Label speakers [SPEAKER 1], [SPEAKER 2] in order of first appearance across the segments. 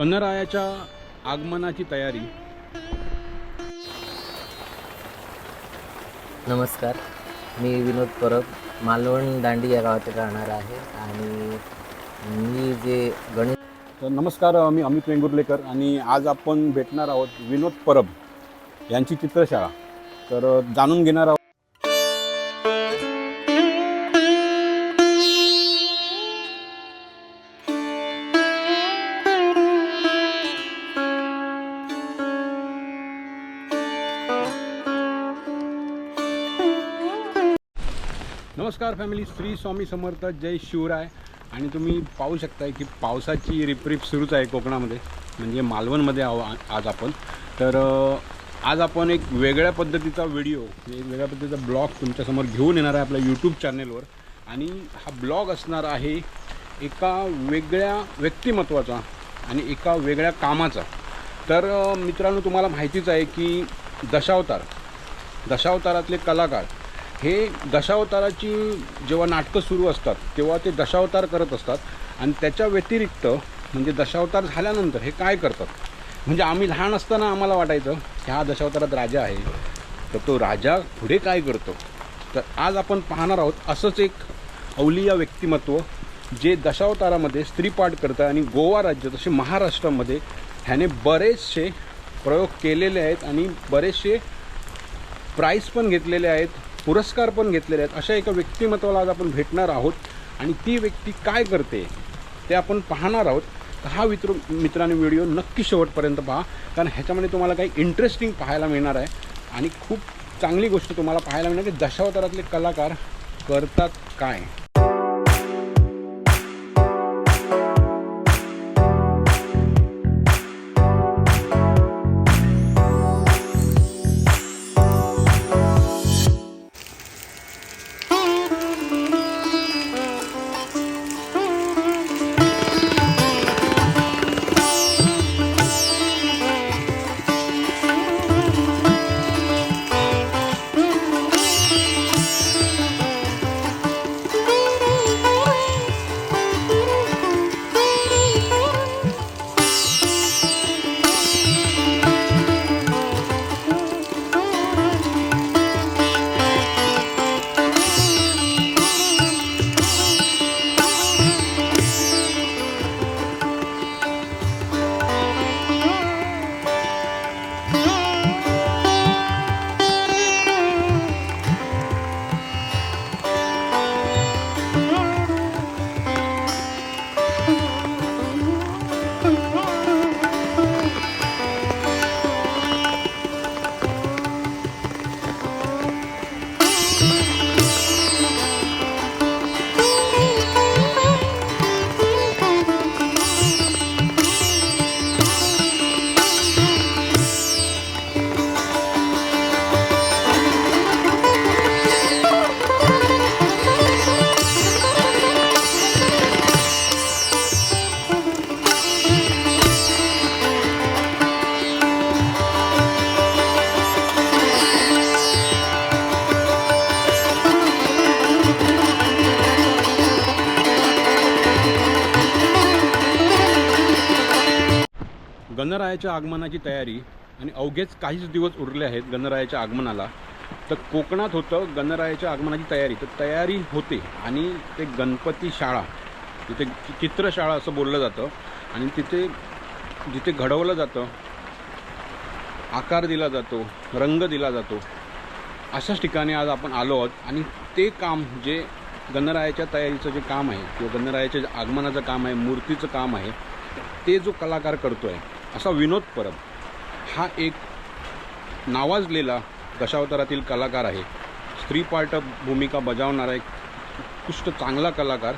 [SPEAKER 1] गणरायाच्या आगमनाची तयारी.
[SPEAKER 2] नमस्कार. मी विनोद परब. मालवण दांडी या गावात राहणार आहे आणि मी जे गणित
[SPEAKER 1] तर नमस्कार मी अमित वेंगुर्लेकर आणि आज आपण भेटणार आहोत विनोद परब यांची चित्रशाळा. तर जाणून घेणार आहोत फॅमिली श्री स्वामी समर्थ जय शिवराय. आणि तुम्ही पाहू शकताय की पावसाची रिपरिप सुरूच आहे कोकणामध्ये म्हणजे मालवणमध्ये आहो आ- आज आपण. तर आज आपण एक वेगळ्या पद्धतीचा व्हिडिओ एक वेगळ्या पद्धतीचा ब्लॉग तुमच्यासमोर घेऊन येणार आहे आपल्या यूट्यूब चॅनेलवर आणि हा ब्लॉग असणार आहे एका वेगळ्या व्यक्तिमत्वाचा आणि एका वेगळ्या कामाचा. तर मित्रांनो तुम्हाला माहितीच आहे की दशावतार दशावतारातले कलाकार हे दशावताराची जेव्हा नाटकं सुरू असतात तेव्हा ते दशावतार करत असतात. आणि त्याच्या व्यतिरिक्त म्हणजे दशावतार झाल्यानंतर हे काय करतात? म्हणजे आम्ही लहान असताना आम्हाला वाटायचं ह्या दशावतारात राजा आहे. तर तो राजा पुढे काय करतो? तर आज आपण पाहणार आहोत असंच एक अवलिया व्यक्तिमत्व जे दशावतारामध्ये स्त्रीपाठ करतं आणि गोवा राज्य तसे महाराष्ट्रामध्ये ह्याने बरेचसे प्रयोग केलेले आहेत आणि बरेचसे प्राईज पण घेतलेले आहेत. पुरस्कार पण घेतलेले आहेत. अशा एका व्यक्तिमत्वाला आज आपण भेटणार आहोत. आणि ती व्यक्ती काय करते ते आपण पाहणार आहोत. हा मित्र मित्रांनी व्हिडिओ नक्की शेवटपर्यंत पहा. कारण ह्याच्यामध्ये तुम्हाला काही इंटरेस्टिंग पाहायला मिळणार आहे. आणि खूप चांगली गोष्ट तुम्हाला पाहायला मिळणार की दशावतारातले कलाकार करतात काय. गणरायाच्या आगमनाची तयारी आणि अवघेच काहीच दिवस उरले आहेत गणरायाच्या आगमनाला तर कोकणात होतं गणरायाच्या आगमनाची तयारी. तर तयारी होते आणि ते गणपती शाळा तिथे चित्रशाळा असं बोललं जातं आणि तिथे जिथे घडवलं जातं आकार दिला जातो रंग दिला जातो अशाच ठिकाणी आज आपण आलो आहोत आणि ते काम जे गणरायाच्या तयारीचं जे काम आहे किंवा गणरायाच्या आगमनाचं काम आहे मूर्तीचं काम आहे ते जो कलाकार करतो आहे असा विनोद परब. हा एक नावाजलेला दशावतारातील कलाकार आहे. स्त्रीपाठ भूमिका बजावणारा एक उत्कृष्ट चांगला कलाकार.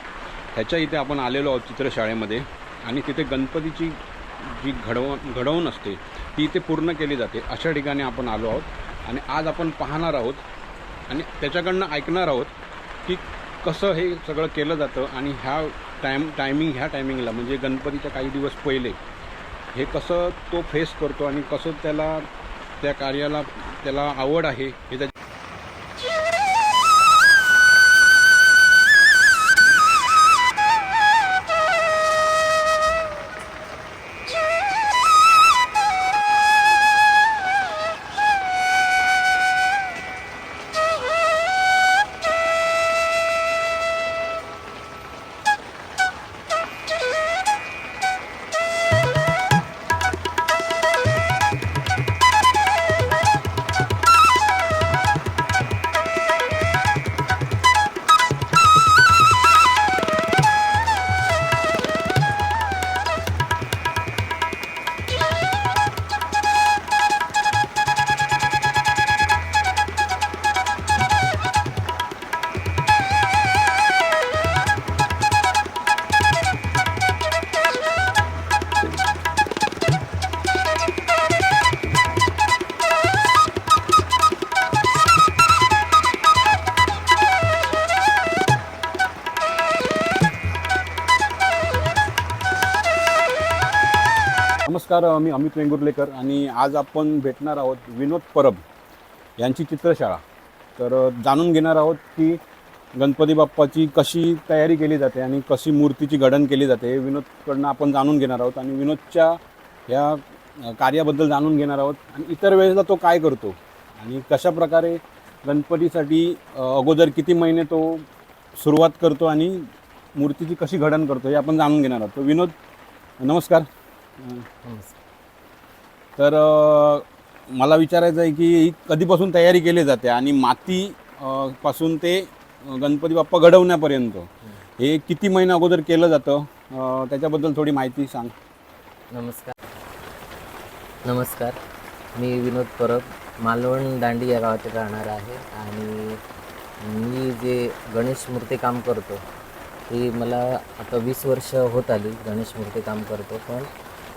[SPEAKER 1] ह्याच्या इथे आपण आलेलो आहोत चित्रशाळेमध्ये आणि तिथे गणपतीची जी घडव घडवून असते ती इथे पूर्ण केली जाते. अशा ठिकाणी आपण आलो आहोत आणि आज आपण पाहणार आहोत आणि त्याच्याकडनं ऐकणार आहोत की कसं हे सगळं केलं जातं आणि ह्या टाईम टायमिंग ह्या टायमिंगला म्हणजे गणपतीच्या काही दिवस पहिले हे कसं तो फेस करतो आणि कसं त्याला त्या कार्याला त्याला आवड आहे हे त्या नमस्कार मी अमित वेंगुर्लेकर आणि आज आपण भेटणार आहोत विनोद परब यांची चित्रशाळा तर जाणून घेणार आहोत की गणपती बाप्पाची कशी तयारी केली जाते आणि कशी मूर्तीची घडण केली जाते हे विनोदकडनं आपण जाणून घेणार आहोत आणि विनोदच्या ह्या कार्याबद्दल जाणून घेणार आहोत आणि इतर वेळेला तो काय करतो आणि कशा प्रकारे गणपतीसाठी अगोदर किती महिने तो सुरुवात करतो आणि मूर्तीची कशी घडण करतो हे आपण जाणून घेणार आहोत तर विनोद नमस्कार. तर मला विचारायचं आहे की ही कधीपासून तयारी केली जाते आणि माती अ, पासून ते गणपती बाप्पा घडवण्यापर्यंत हे किती महिना अगोदर केलं जातं? अ, त्याच्याबद्दल थोडी माहिती सांग.
[SPEAKER 2] नमस्कार. नमस्कार. मी विनोद परब. मालवण दांडी या गावात राहणार आहे आणि मी जे गणेश मूर्ती काम करतो ती मला आता वीस वर्ष होत आली गणेश मूर्ती काम करतो. पण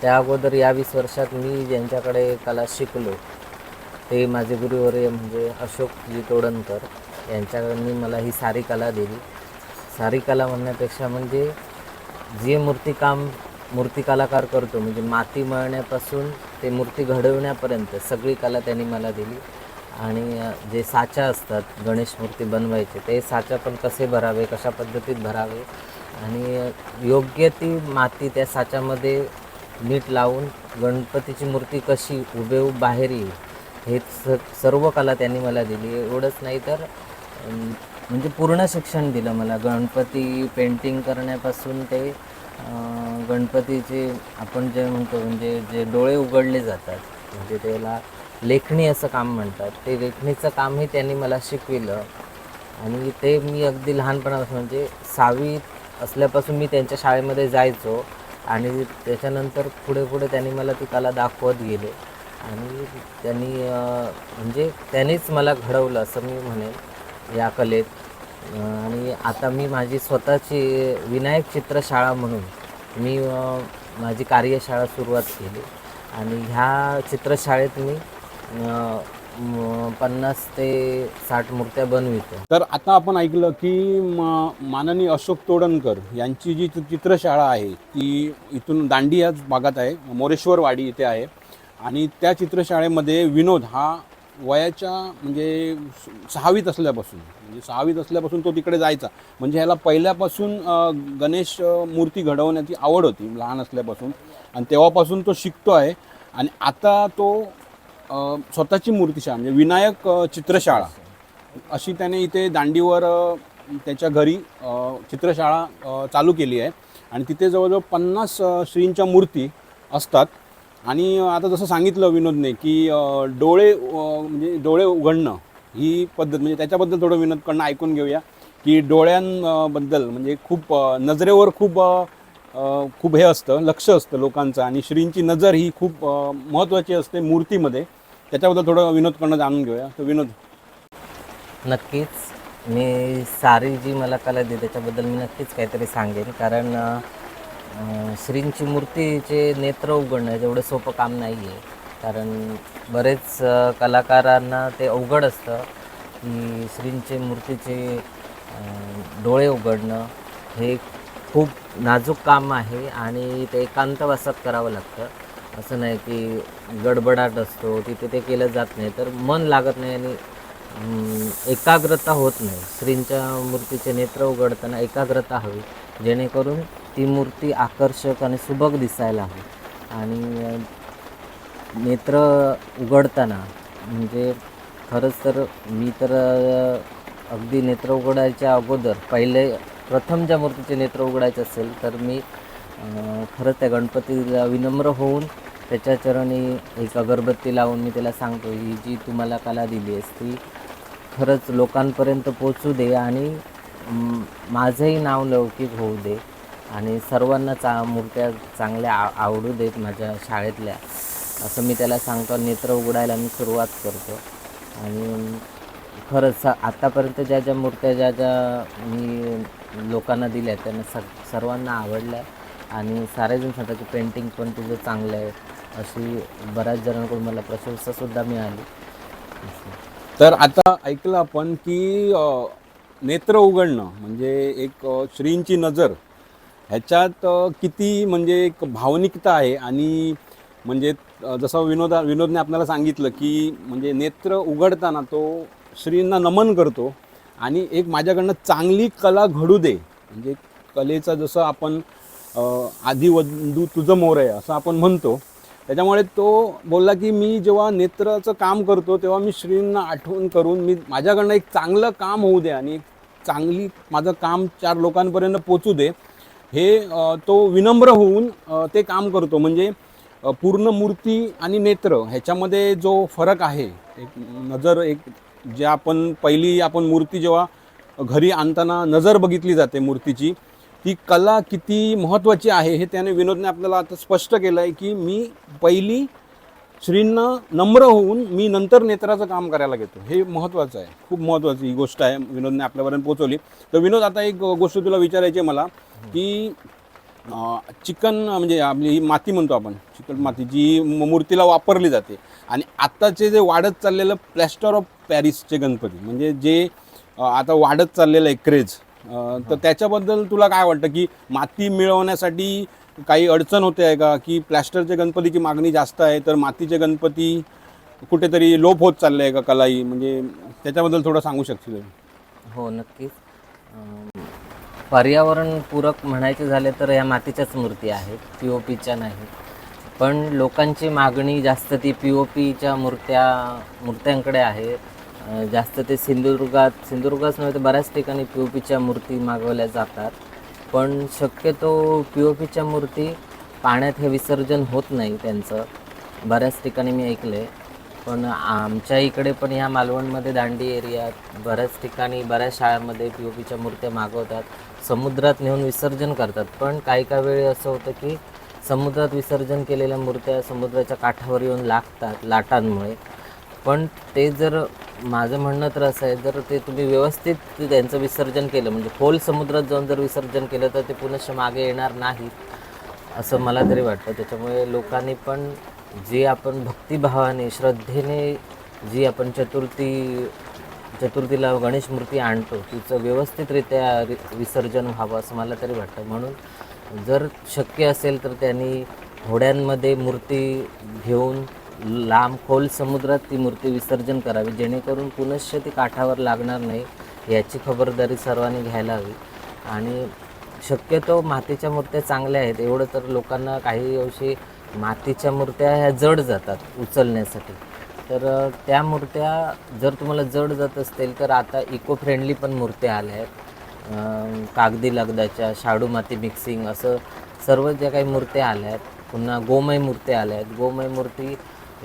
[SPEAKER 2] त्या अगोदर या वीस वर्षात मी ज्यांच्याकडे कला शिकलो ते माझे गुरुवर्य म्हणजे अशोकजी तोडणकर यांच्याकडनी मला ही सारी कला दिली. सारी कला म्हणण्यापेक्षा म्हणजे जे मूर्तिकाम मूर्तिकलाकार करतो म्हणजे माती मळण्यापासून ते मूर्ती घडवण्यापर्यंत सगळी कला त्यांनी मला दिली. आणि जे साचा असतात गणेश मूर्ती बनवायचे ते साचा पण कसे भरावे कशा पद्धतीत भरावे आणि योग्य ती माती त्या साच्यामध्ये नीट लावून गणपतीची मूर्ती कशी उभेऊब बाहेर येईल हे स सर्व कला त्यांनी मला दिली. एवढंच नाही तर म्हणजे पूर्ण शिक्षण दिलं मला. गणपती पेंटिंग करण्यापासून ते गणपतीचे आपण जे म्हणतो म्हणजे जे डोळे उघडले जातात म्हणजे त्याला लेखणी असं काम म्हणतात. ते लेखणीचं कामही त्यांनी मला शिकविलं. आणि ते मी अगदी लहानपणापासून म्हणजे सावी असल्यापासून मी त्यांच्या शाळेमध्ये जायचो. आणि त्याच्यानंतर पुढे पुढे त्यांनी मला ती कला दाखवत गेले. आणि त्यांनी म्हणजे त्यांनीच मला घडवलं असं मी म्हणेन या कलेत. आणि आता मी माझी स्वतःची विनायक चित्रशाळा म्हणून मी माझी कार्यशाळा सुरुवात केली. आणि ह्या चित्रशाळेत मी पन्नास ते साठ मूर्त्या बनवितो.
[SPEAKER 1] तर आता आपण ऐकलं की म माननीय अशोक तोडणकर यांची जी चित्रशाळा आहे ती इथून दांडी याच भागात आहे मोरेश्वरवाडी इथे आहे. आणि त्या चित्रशाळेमध्ये विनोद हा वयाच्या म्हणजे स- सहावीत असल्यापासून म्हणजे सहावीत असल्यापासून तो तिकडे जायचा. म्हणजे ह्याला पहिल्यापासून गणेश मूर्ती घडवण्याची आवड होती लहान असल्यापासून. आणि तेव्हापासून तो शिकतो आहे. आणि आता तो स्वतःची मूर्तीशाळा म्हणजे विनायक चित्रशाळा. अशी त्याने इथे दांडीवर त्याच्या घरी चित्रशाळा चालू केली आहे. आणि तिथे जवळजवळ पन्नास श्रींच्या मूर्ती असतात. आणि आता जसं सांगितलं विनोदने की डोळे म्हणजे डोळे उघडणं ही पद्धत म्हणजे त्याच्याबद्दल थोडं विनोदकडनं ऐकून घेऊया की डोळ्यांबद्दल म्हणजे खूप नजरेवर खूप खूप हे असतं लक्ष असतं लोकांचं आणि श्रींची नजर ही खूप महत्त्वाची असते मूर्तीमध्ये. त्याच्याबद्दल थोडं विनोदकडनं जाणून घेऊया. तर विनोद.
[SPEAKER 2] नक्कीच. मी सारी जी मला कला दे त्याच्याबद्दल मी नक्कीच काहीतरी सांगेन. कारण श्रींची मूर्तीचे नेत्र उघडणं एवढं सोपं काम नाही आहे कारण बरेच कलाकारांना ते अवघड असतं की श्रींचे मूर्तीचे डोळे उघडणं हे खूप नाजूक काम आहे आणि ते एकांतवासात करावं लागतं. असं नाही की गडबडाट असतो तिथे ते केलं जात नाही. तर मन लागत नाही आणि एकाग्रता होत नाही. श्रींच्या मूर्तीचे नेत्र उघडताना एकाग्रता हवी. जेणेकरून ती मूर्ती आकर्षक आणि सुबक दिसायला हवी. आणि नेत्र उघडताना म्हणजे खरंच तर मी तर अगदी नेत्र उघडायच्या अगोदर पहिले प्रथम ज्या मूर्तीचे नेत्र उघडायचे असेल तर मी खरंच त्या गणपतीला विनम्र होऊन त्याच्या चरणी एक अगरबत्ती लावून मी त्याला सांगतो ही जी तुम्हाला कला दिली आहेस ती खरंच लोकांपर्यंत पोचू दे आणि माझंही नाव लौकिक होऊ दे आणि सर्वांना चा मूर्त्या चांगल्या आ आवडू देत माझ्या शाळेतल्या. असं मी त्याला सांगतो. नेत्र उघडायला मी सुरुवात करतो. आणि खरंच आत्तापर्यंत ज्या ज्या मूर्त्या ज्या ज्या मी लोकांना दिल्या त्यांना सग सर्वांना आवडल्या आणि सारेजण सांगतात की पेंटिंग पण तुझं चांगलं आहे. अशी बऱ्याच जणांकडून मला प्रशंसासुद्धा मिळाली.
[SPEAKER 1] तर आता ऐकलं आपण की नेत्र उघडणं म्हणजे एक श्रींची नजर ह्याच्यात किती म्हणजे एक भावनिकता आहे आणि म्हणजे जसं विनोदा विनोदने आपल्याला सांगितलं की म्हणजे नेत्र उघडताना तो श्रींना नमन करतो आणि एक माझ्याकडनं चांगली कला घडू दे. म्हणजे कलेचं जसं आपण अ, आधी तुझं मोर आहे असं आपण म्हणतो. त्याच्यामुळे तो बोलला की मी जेव्हा नेत्राचं काम करतो तेव्हा मी श्रींना आठवण करून मी माझ्याकडनं एक चांगलं काम होऊ दे आणि एक चांगली माझं काम चार लोकांपर्यंत पोचू दे. हे तो विनम्र होऊन ते काम करतो. म्हणजे पूर्ण मूर्ती आणि नेत्र ह्याच्यामध्ये जो फरक आहे एक नजर एक जे आपण पहिली आपण मूर्ती जेव्हा घरी आणताना नजर बघितली जाते मूर्तीची ती कला किती महत्त्वाची आहे हे त्याने विनोदने आपल्याला आता स्पष्ट केलं आहे की मी पहिली श्रींना नम्र होऊन मी नंतर नेत्राचं काम करायला घेतो. हे महत्त्वाचं आहे. खूप महत्त्वाची ही गोष्ट आहे. विनोदने आपल्यापर्यंत पोहोचवली. तर विनोद आता एक गोष्ट तुला विचारायची आहे मला की चिकन म्हणजे आपली ही माती म्हणतो आपण चिकन माती जी मूर्तीला वापरली जाते. आणि आत्ताचे जे वाढत चाललेलं प्लॅस्टर ऑफ पॅरिसचे गणपती म्हणजे जे आता वाढत चाललेलं आहे क्रेज तर त्याच्याबद्दल तुला काय वाटतं की माती मिळवण्यासाठी काही अडचण होते आहे का? की प्लॅस्टरच्या गणपतीची मागणी जास्त आहे तर मातीचे गणपती कुठेतरी लोप होत चालले आहे का कलाई? म्हणजे त्याच्याबद्दल थोडं सांगू शकशील?
[SPEAKER 2] हो नक्कीच. पर्यावरणपूरक म्हणायचे झाले तर या मातीच्याच मूर्ती आहेत पी ओ पीच्या नाही. पण लोकांची मागणी जास्त ती पी ओ पीच्या मूर्त्या मूर्त्यांकडे आहे. जास्त ते सिंधुदुर्गात सिंधुदुर्गाच नव्हे तर बऱ्याच ठिकाणी पी ओ पीच्या मूर्ती मागवल्या जातात. पण शक्यतो पी ओ पीच्या मूर्ती पाण्यात हे विसर्जन होत नाही त्यांचं. बऱ्याच ठिकाणी मी ऐकलं आहे पण आमच्या इकडे पण ह्या मालवणमध्ये दांडी एरियात बऱ्याच ठिकाणी बऱ्याच शाळांमध्ये पी ओ पीच्या मूर्त्या मागवतात. समुद्रात नेऊन विसर्जन करतात. पण काही काही वेळी असं होतं की समुद्रात विसर्जन केलेल्या मूर्त्या समुद्राच्या काठावर येऊन लागतात लाटांमुळे. पण ते जर माझं म्हणणं तर असं आहे जर ते तुम्ही व्यवस्थित त्यांचं विसर्जन केलं म्हणजे खोल समुद्रात जाऊन जर विसर्जन केलं तर ते पुनश्च मागे येणार नाहीत असं मला तरी वाटतं. त्याच्यामुळे लोकांनी पण जे आपण भक्तिभावाने श्रद्धेने जी आपण चतुर्थी चतुर्थीला गणेश मूर्ती आणतो. तिचं व्यवस्थितरित्या विसर्जन व्हावं असं मला तरी वाटतं. म्हणून जर शक्य असेल तर त्यांनी होड्यांमध्ये मूर्ती घेऊन लांब खोल समुद्रात ती मूर्ती विसर्जन करावी. जेणेकरून पुनश्च ती काठावर लागणार नाही याची खबरदारी सर्वांनी घ्यायला हवी. आणि शक्यतो मातीच्या मूर्त्या चांगल्या आहेत. एवढं तर लोकांना काही अंशी मातीच्या मूर्त्या ह्या जड जातात उचलण्यासाठी. तर त्या मूर्त्या जर तुम्हाला जड जात असतील तर आता इको फ्रेंडली पण मूर्त्या आल्या आहेत. कागदी लगदाच्या शाडू माती मिक्सिंग असं सर्व ज्या काही मूर्त्या आल्या आहेत पुन्हा गोमय मूर्त्या आल्या आहेत. गोमय मूर्ती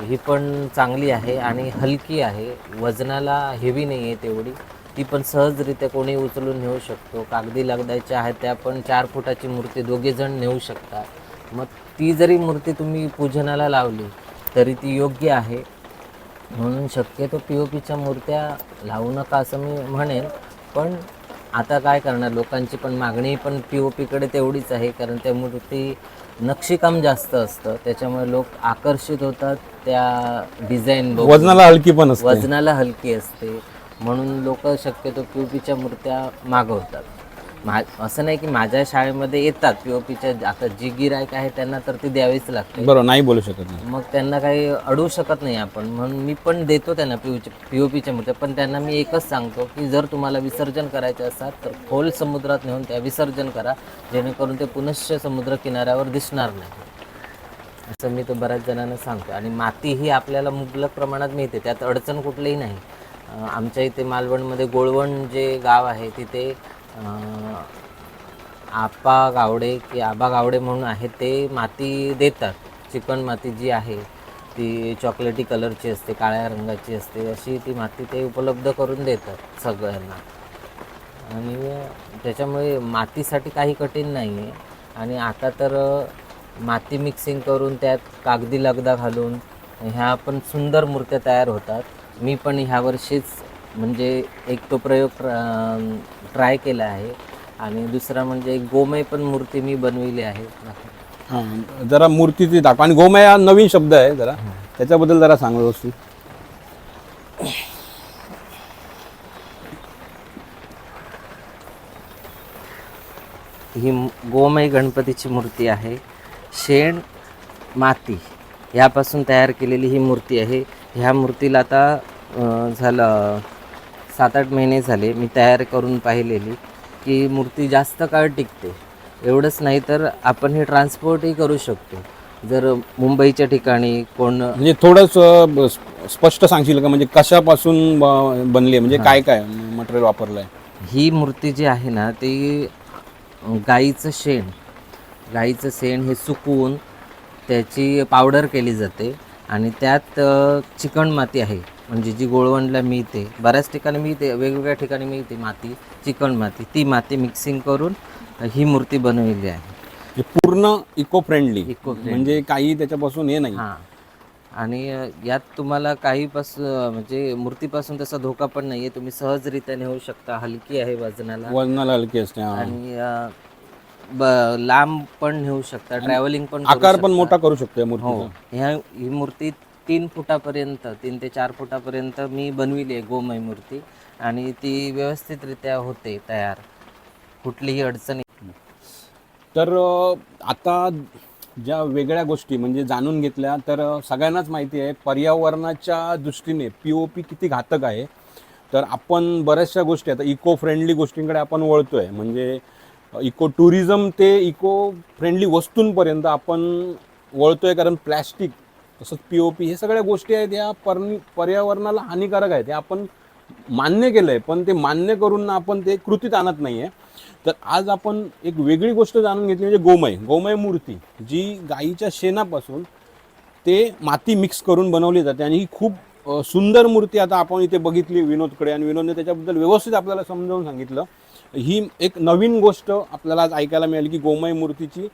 [SPEAKER 2] ही पण चांगली आहे आणि हलकी आहे. वजनाला हेवी नाही आहे तेवढी. ती पण सहजरित्या कोणी उचलून नेऊ शकतो. कागदी लगदाच्या आहेत त्या पण चार फुटाची मूर्ती दोघेजण नेऊ शकतात. मग ती जरी मूर्ती तुम्ही पूजनाला लावली तरी ती योग्य आहे. म्हणून शक्यतो पी ओ पीच्या मूर्त्या लावू नका असं मी म्हणेन. पण आता काय करणार? लोकांची पण मागणी पण पी ओ पीकडे तेवढीच आहे कारण त्या मूर्ती नक्षीकाम जास्त असतं. त्याच्यामुळे लोक आकर्षित होतात त्या डिझाईन
[SPEAKER 1] वजनाला हलकी पण असते.
[SPEAKER 2] वजनाला हलकी असते. म्हणून लोक शक्यतो पी ओ पीच्या मूर्त्या मागवतात. मा असं नाही की माझ्या शाळेमध्ये येतात पी ओ पीच्या आता जी गिरायक आहे त्यांना तर ती द्यावीच लागते.
[SPEAKER 1] बरोबर नाही बोलू शकत नाही.
[SPEAKER 2] मग त्यांना काही अडवू शकत नाही आपण. म्हणून मी पण देतो त्यांना पी पी ओ पीच्या मूर्त्या पण त्यांना मी एकच सांगतो की जर तुम्हाला विसर्जन करायचे असतात तर खोल समुद्रात नेऊन त्या विसर्जन करा जेणेकरून ते पुनश्च समुद्र किनाऱ्यावर दिसणार नाही. असं मी तो बऱ्याच जणांना सांगतो. आणि माती ही आपल्याला मुबलक प्रमाणात मिळते त्यात अडचण कुठलीही नाही. आमच्या इथे मालवणमध्ये गोळवण जे गाव आहे तिथे आपा गावडे की आबा गावडे म्हणून आहे ते माती देतात. चिकन माती जी आहे ती चॉकलेटी कलरची असते काळ्या रंगाची असते अशी ती माती ते उपलब्ध करून देतात सगळ्यांना. आणि त्याच्यामुळे मातीसाठी काही कठीण नाही आहे आणि आता तर माती मिक्सिंग करून त्यात कागदी लगदा घालून ह्या पण सुंदर मूर्त्या तयार होतात. मी पण ह्यावर्षीच म्हणजे एक तो प्रयोग ट्राय केला आहे. आणि दुसरा म्हणजे गोमय पण मूर्ती मी बनविली आहे.
[SPEAKER 1] हां जरा मूर्तीची दाखव. आणि गोमय हा नवीन शब्द आहे जरा. त्याच्याबद्दल जरा सांग व्यवस्थित.
[SPEAKER 2] ही गोमय गणपतीची मूर्ती आहे. शेण माती ह्यापासून तयार केलेली ही मूर्ती आहे. ह्या मूर्तीला आता झालं सात आठ महिने झाले मी तयार करून पाहिलेली की मूर्ती जास्त काळ टिकते. एवढंच नाही तर आपण हे ट्रान्सपोर्टही करू शकतो. जर मुंबईच्या ठिकाणी कोण
[SPEAKER 1] म्हणजे थोडंसं स्पष्ट सांगशील का? म्हणजे कशापासून ब- बनली आहे? म्हणजे काय काय मटेरियल वापरलं आहे
[SPEAKER 2] ही मूर्ती जी आहे ना ती गाईचं शेण. गाईचं शेण हे सुकवून त्याची पावडर केली जाते आणि त्यात अ, चिकण माती आहे. म्हणजे जी गोळवणला मिळते बऱ्याच ठिकाणी मिळते वेगवेगळ्या ठिकाणी मिळते माती चिकण माती. ती माती मिक्सिंग करून ही मूर्ती बनवलेली आहे.
[SPEAKER 1] म्हणजे पूर्ण इको फ्रेंडली
[SPEAKER 2] friendly.
[SPEAKER 1] म्हणजे काही त्याच्यापासून हे नाही.
[SPEAKER 2] हां. आणि यात तुम्हाला काहीपासून म्हणजे मूर्तीपासून तसा धोका पण नाही आहे तुम्ही सहजरित्या नेऊ शकता. हलकी आहे वजनाला.
[SPEAKER 1] वजनाला हलकी असते हा.
[SPEAKER 2] आणि अ, ब लांब पण नेऊ शकता. ट्रॅव्हलिंग पण करू
[SPEAKER 1] आकार पण
[SPEAKER 2] शकता.
[SPEAKER 1] मोठा करू शकतो या
[SPEAKER 2] हो.
[SPEAKER 1] मूर्तीचा
[SPEAKER 2] ह्या ही मूर्ती तीन फुटापर्यंत तीन ते चार फुटापर्यंत मी बनविली आहे गोमय मूर्ती आणि ती व्यवस्थितरित्या होते तयार. कुठलीही अडचण येत
[SPEAKER 1] तर आता ज्या वेगळ्या गोष्टी म्हणजे जाणून घेतल्या तर सगळ्यांनाच माहिती आहे पर्यावरणाच्या दृष्टीने पी ओ पी किती घातक आहे. तर आपण बऱ्याचशा गोष्टी आता इको फ्रेंडली गोष्टींकडे आपण वळतो आहे म्हणजे इको टुरिझम ते इको फ्रेंडली वस्तूंपर्यंत आपण वळतो आहे कारण प्लॅस्टिक तसंच पी ओ पी हे सगळ्या गोष्टी आहेत या पर पर्यावरणाला हानिकारक आहेत हे आपण मान्य केलं आहे पण ते मान्य करून आपण ते कृतीत आणत नाही आहे तर आज आपण एक वेगळी गोष्ट जाणून घेतली म्हणजे गोमय गोमय मूर्ती जी गाईच्या शेणापासून ते माती मिक्स करून बनवली जाते आणि ही खूप सुंदर मूर्ती आता आपण इथे बघितली विनोदकडे आणि विनोदने त्याच्याबद्दल व्यवस्थित आपल्याला समजावून सांगितलं. ही एक नवीन गोष्ट आपल्याला आज ऐकायला मिळाली की गोमय मूर्तीची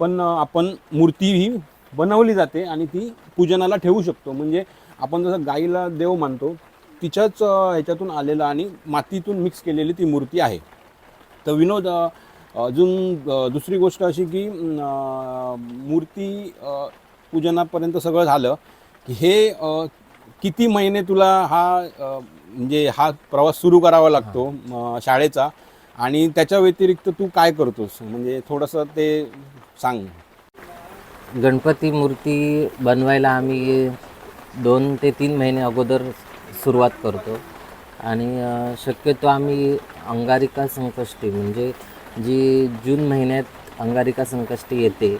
[SPEAKER 1] पण आपण मूर्ती ही बनवली जाते आणि ती पूजनाला ठेवू शकतो. म्हणजे आपण जसं गाईला देव मानतो तिच्याच ह्याच्यातून आलेलं आणि मातीतून मिक्स केलेली ती मूर्ती आहे. तर विनोद अजून दुसरी गोष्ट अशी की मूर्ती पूजनापर्यंत सगळं झालं की हे किती महिने तुला हा म्हणजे हा प्रवास सुरू करावा लागतो शाळेचा? आणि त्याच्या व्यतिरिक्त तू काय करतोस? म्हणजे थोडंसं ते सांग.
[SPEAKER 2] गणपती मूर्ती बनवायला आम्ही दोन ते तीन महिने अगोदर सुरुवात करतो. आणि शक्यतो आम्ही अंगारिका संकष्टी म्हणजे जी जून महिन्यात अंगारिका संकष्टी येते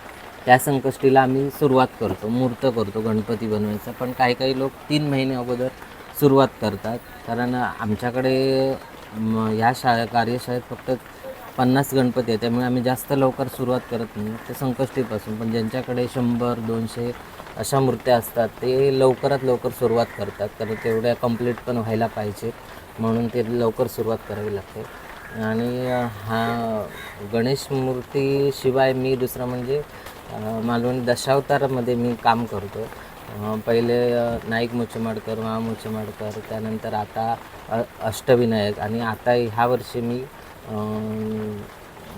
[SPEAKER 2] त्या संकष्टीला आम्ही सुरुवात करतो मूर्त करतो गणपती बनवायचा. पण काही काही लोक तीन महिने अगोदर सुरुवात करतात. कारण आमच्याकडे ह्या शाळा कार्यशाळेत फक्त पन्नास गणपती आहे त्यामुळे आम्ही जास्त लवकर सुरुवात करत नाही. ते संकष्टीपासून पण ज्यांच्याकडे शंभर दोनशे अशा मूर्त्या असतात ते लवकरात लवकर सुरुवात करतात. कारण तेवढ्या कंप्लीट पण व्हायला पाहिजे म्हणून ते लवकर सुरुवात करावी लागते. आणि हा गणेश मूर्तीशिवाय मी दुसरं म्हणजे मालवणी दशावतारामध्ये मी काम करतो पहिले नाईक मुचमाडकर महा मुचमाडकर त्यानंतर आता अष्टविनायक आणि आता ह्या वर्षी मी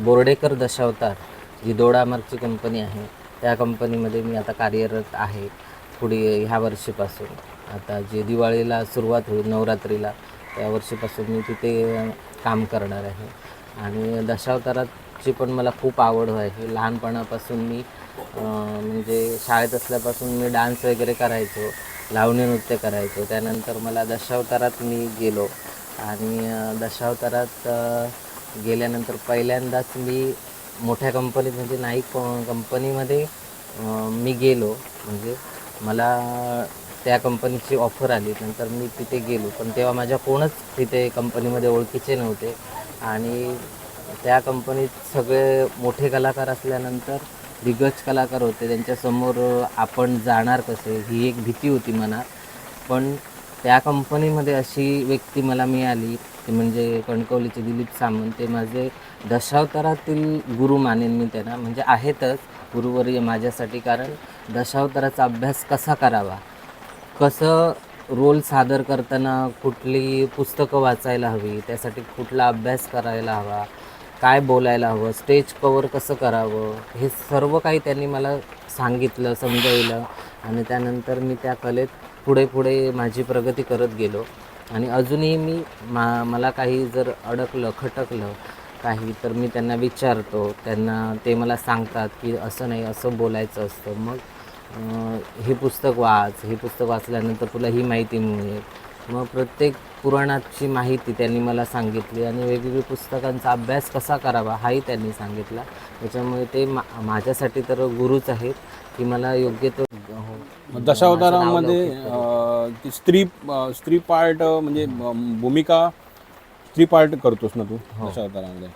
[SPEAKER 2] बोर्डेकर दशावतार जी दोडामार्गची कंपनी आहे त्या कंपनीमध्ये मी आता कार्यरत आहे पुढे ह्या वर्षीपासून. आता जे दिवाळीला सुरुवात होईल नवरात्रीला त्या वर्षीपासून मी तिथे काम करणार आहे. आणि दशावताराची पण मला खूप आवड आहे. लहानपणापासून मी म्हणजे शाळेत असल्यापासून मी डान्स वगैरे करायचो लावणी नृत्य करायचो. त्यानंतर मला दशावतारात मी गेलो आणि दशावतारात गेल्यानंतर पहिल्यांदाच मी मोठ्या कंपनीत म्हणजे नाईक क- कंपनीमध्ये मी गेलो. म्हणजे मला त्या कंपनीची ऑफर आली. नंतर मी तिथे गेलो. पण तेव्हा माझ्या कोणच तिथे कंपनीमध्ये ओळखीचे नव्हते. आणि त्या कंपनीत सगळे मोठे कलाकार असल्यानंतर दिग्गज कलाकार होते. त्यांच्यासमोर आपण जाणार कसे ही एक भीती होती मनात. पण त्या कंपनीमध्ये अशी व्यक्ती मला मिळाली. ते म्हणजे कणकवलीचे दिलीप सामंत ते माझे दशावतारातील गुरु मानेन मी त्यांना. म्हणजे आहेतच गुरुवर्य माझ्यासाठी कारण दशावताराचा अभ्यास कसा करावा? कसं रोल सादर करताना कुठली पुस्तकं वाचायला हवी त्यासाठी कुठला अभ्यास करायला हवा काय बोलायला हवं स्टेज कवर कसं करावं हे सर्व काही त्यांनी मला सांगितलं समजवलं. आणि त्यानंतर मी त्या कलेत पुढे पुढे माझी प्रगती करत गेलो. आणि अजूनही मी मा मला काही जर अडकलं खटकलं काही तर मी त्यांना विचारतो. त्यांना ते मला सांगतात की असं नाही असं बोलायचं असतं. मग हे पुस्तक वाच. हे पुस्तक वाचल्यानंतर तुला ही माहिती मिळेल. मग प्रत्येक पुराणाची माहिती त्यांनी मला सांगितली आणि वेगवेगळ्या पुस्तकांचा अभ्यास कसा करावा हाही त्यांनी सांगितला. त्याच्यामुळे ते मा माझ्यासाठी तर गुरुच आहेत की मला योग्य तो
[SPEAKER 1] दशावतारामध्ये ती स्त्री स्त्री पार्ट म्हणजे भूमिका स्त्री पार्ट करतोस ना तू
[SPEAKER 2] हो.
[SPEAKER 1] दशावतारामध्ये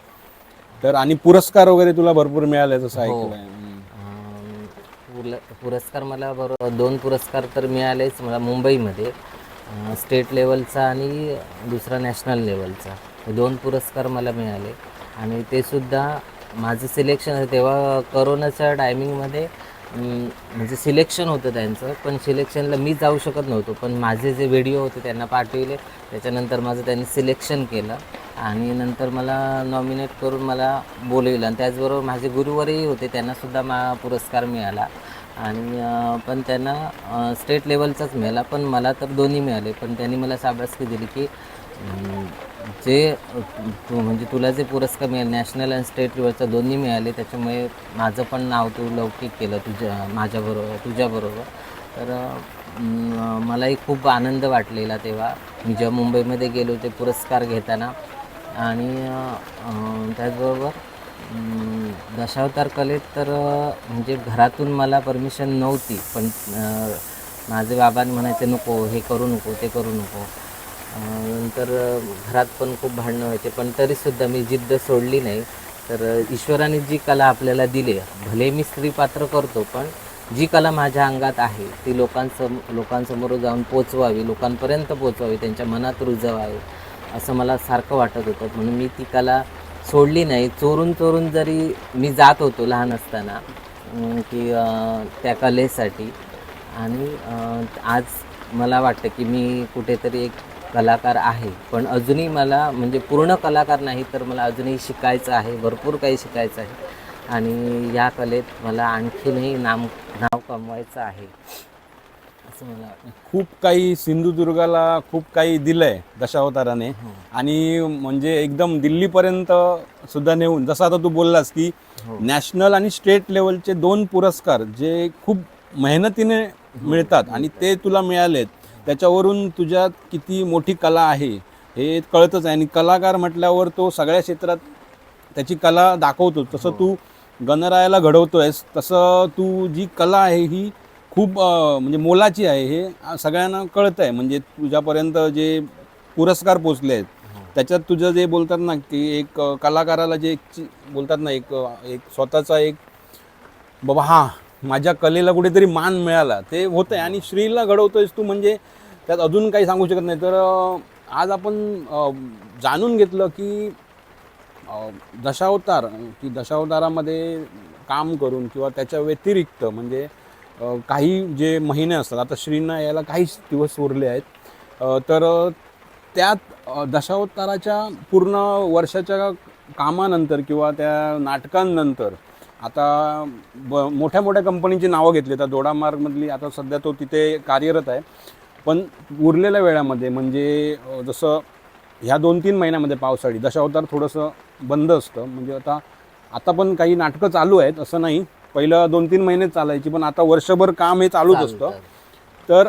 [SPEAKER 1] तर आणि पुरस्कार वगैरे तुला भरपूर मिळाले
[SPEAKER 2] हो.
[SPEAKER 1] ऐकलंय हम्म.
[SPEAKER 2] अं, पुल- पुरस्कार मला बरोबर दोन पुरस्कार तर मिळालेच मला मुंबईमध्ये अं, स्टेट लेवलचा आणि दुसरा नॅशनल लेवलचा हे दोन पुरस्कार मला मिळाले आणि ते सुद्धा माझं सिलेक्शन तेव्हा करोनाच्या टायमिंगमध्ये म्हणजे सिलेक्शन होतं त्यांचं पण सिलेक्शनला मी जाऊ शकत नव्हतो. पण माझे जे व्हिडिओ होते त्यांना पाठविले. त्याच्यानंतर माझं त्यांनी सिलेक्शन केलं. आणि नंतर मला नॉमिनेट करून मला बोलविलं. आणि त्याचबरोबर माझे गुरुवरही होते. त्यांनासुद्धा मा पुरस्कार मिळाला. आणि पण त्यांना स्टेट लेवलचाच मिळाला. पण मला तर दोन्ही मिळाले. पण त्यांनी मला शाबासकी दिली की जे तू म्हणजे तुला जे पुरस्कार मिळाले नॅशनल आणि स्टेट लेवलचा दोन्ही मिळाले त्याच्यामुळे माझं पण नाव तू लौकिक केलं तुझ्या माझ्याबरोबर तुझ्याबरोबर. तर मलाही खूप आनंद वाटलेला तेव्हा. मी जेव्हा मुंबईमध्ये गेलो ते पुरस्कार घेताना. आणि त्याचबरोबर दशावतार कलेत तर म्हणजे घरातून मला परमिशन नव्हती. पण माझे बाबांनी म्हणायचे नको हे करू नको ते करू नको. नंतर घरात पण खूप भांडणं व्हायचे पण तरीसुद्धा मी जिद्द सोडली नाही. तर ईश्वराने जी कला आपल्याला दिली आहे, भले मी स्त्री पात्र करतो पण जी कला माझ्या अंगात आहे ती लोकांसम लोकांसमोर जाऊन पोचवावी लोकांपर्यंत पोचवावी त्यांच्या मनात रुजवावी असं मला सारखं वाटत होतं. म्हणून मी ती कला सोडली नाही. चोरून चोरून जरी मी जात होतो लहान असताना की त्या कलेसाठी. आणि आज मला वाटतं की मी कुठेतरी एक कलाकार आहे. पण अजूनही मला म्हणजे पूर्ण कलाकार नाही तर मला अजूनही शिकायचं आहे. भरपूर काही शिकायचं आहे. आणि या कलेत मला आणखीनही नाम नाव कमवायचं आहे. असं मला
[SPEAKER 1] खूप काही सिंधुदुर्गाला खूप काही दिलंय दशावताराने.
[SPEAKER 2] हो.
[SPEAKER 1] आणि म्हणजे एकदम दिल्लीपर्यंत सुद्धा नेऊन जसं आता तू बोललास की
[SPEAKER 2] हो.
[SPEAKER 1] नॅशनल आणि स्टेट लेवलचे दोन पुरस्कार जे खूप मेहनतीने
[SPEAKER 2] हो.
[SPEAKER 1] मिळतात आणि ते तुला मिळालेत. त्याच्यावरून तुझ्यात किती मोठी कला आहे हे कळतच आहे. आणि कलाकार म्हटल्यावर तो सगळ्या क्षेत्रात त्याची कला दाखवतो. तसं तू गणरायाला घडवतोयस तसं तू जी कला आहे ही खूप म्हणजे मोलाची आहे हे सगळ्यांना कळतं आहे म्हणजे तुझ्यापर्यंत जे पुरस्कार पोचले आहेत त्याच्यात तुझं जे बोलतात ना की एक कलाकाराला जे एक बोलतात ना एक एक स्वतःचा एक बाबा हा माझ्या कलेला कुठेतरी मान मिळाला. ते होतं आहे आणि श्रीला घडवतोयस तू म्हणजे त्यात अजून काही सांगू शकत नाही. तर आज आपण जाणून घेतलं की दशावतार की दशावतारामध्ये काम करून किंवा त्याच्या व्यतिरिक्त म्हणजे काही जे महिने असतात आता श्रींना यायला काहीच दिवस उरले आहेत. तर त्यात दशावताराच्या पूर्ण वर्षाच्या कामानंतर किंवा त्या नाटकांनंतर आता ब मोठ्या मोठ्या कंपनीची नावं घेतली. आता दोडामार्गमधली आता सध्या तो तिथे कार्यरत आहे. पण उरलेल्या वेळामध्ये म्हणजे जसं ह्या दोन तीन महिन्यामध्ये पावसाळी दशावतार थोडंसं बंद असतं. म्हणजे आता आता पण काही नाटकं चालू आहेत असं नाही. पहिलं दोन तीन महिनेच चालायची पण आता वर्षभर काम हे चालूच असतं. तर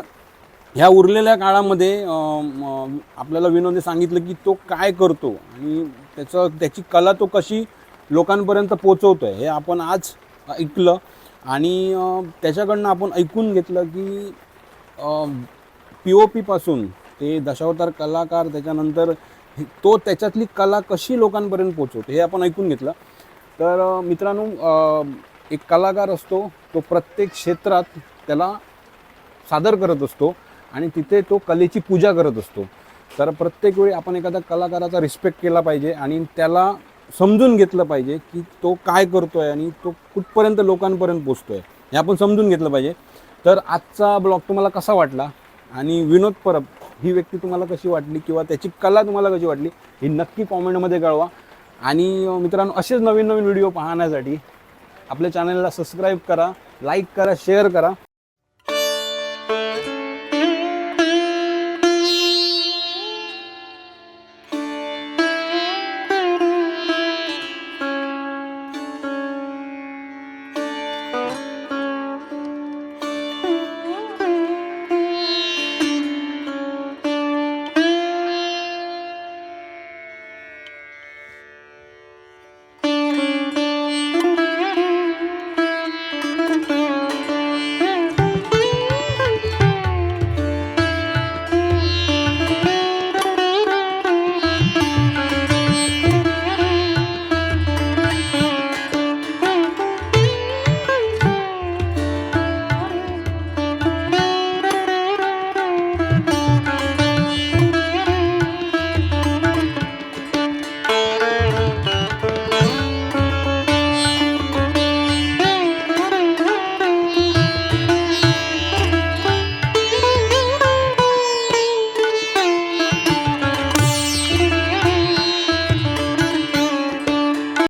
[SPEAKER 1] ह्या उरलेल्या काळामध्ये आपल्याला विनोदने सांगितलं की तो काय करतो आणि त्याचं त्याची कला तो कशी लोकांपर्यंत पोचवतो आहे हे आपण आज ऐकलं. आणि त्याच्याकडनं आपण ऐकून घेतलं की पी ओ पीपासून ते दशावतार कलाकार त्याच्यानंतर तो त्याच्यातली कला कशी लोकांपर्यंत पोचवतो हे आपण ऐकून घेतलं. तर मित्रांनो एक कलाकार असतो तो प्रत्येक क्षेत्रात त्याला सादर करत असतो आणि तिथे तो कलेची पूजा करत असतो. तर प्रत्येक वेळी आपण एखाद्या कलाकाराचा रिस्पेक्ट केला पाहिजे आणि त्याला समजून घेतलं पाहिजे की तो काय करतो आहे आणि तो कुठपर्यंत लोकांपर्यंत पोचतो आहे हे आपण समजून घेतलं पाहिजे. तर आजचा ब्लॉग तुम्हाला कसा वाटला? आणि विनोद परब ही व्यक्ती तुम्हाला कशी वाटली किंवा त्याची कला तुम्हाला कशी वाटली ही नक्की कॉमेंटमध्ये कळवा. आणि मित्रांनो असेच नवीन नवीन व्हिडिओ पाहण्यासाठी आपल्या चॅनलला सबस्क्राईब करा लाईक करा शेअर करा.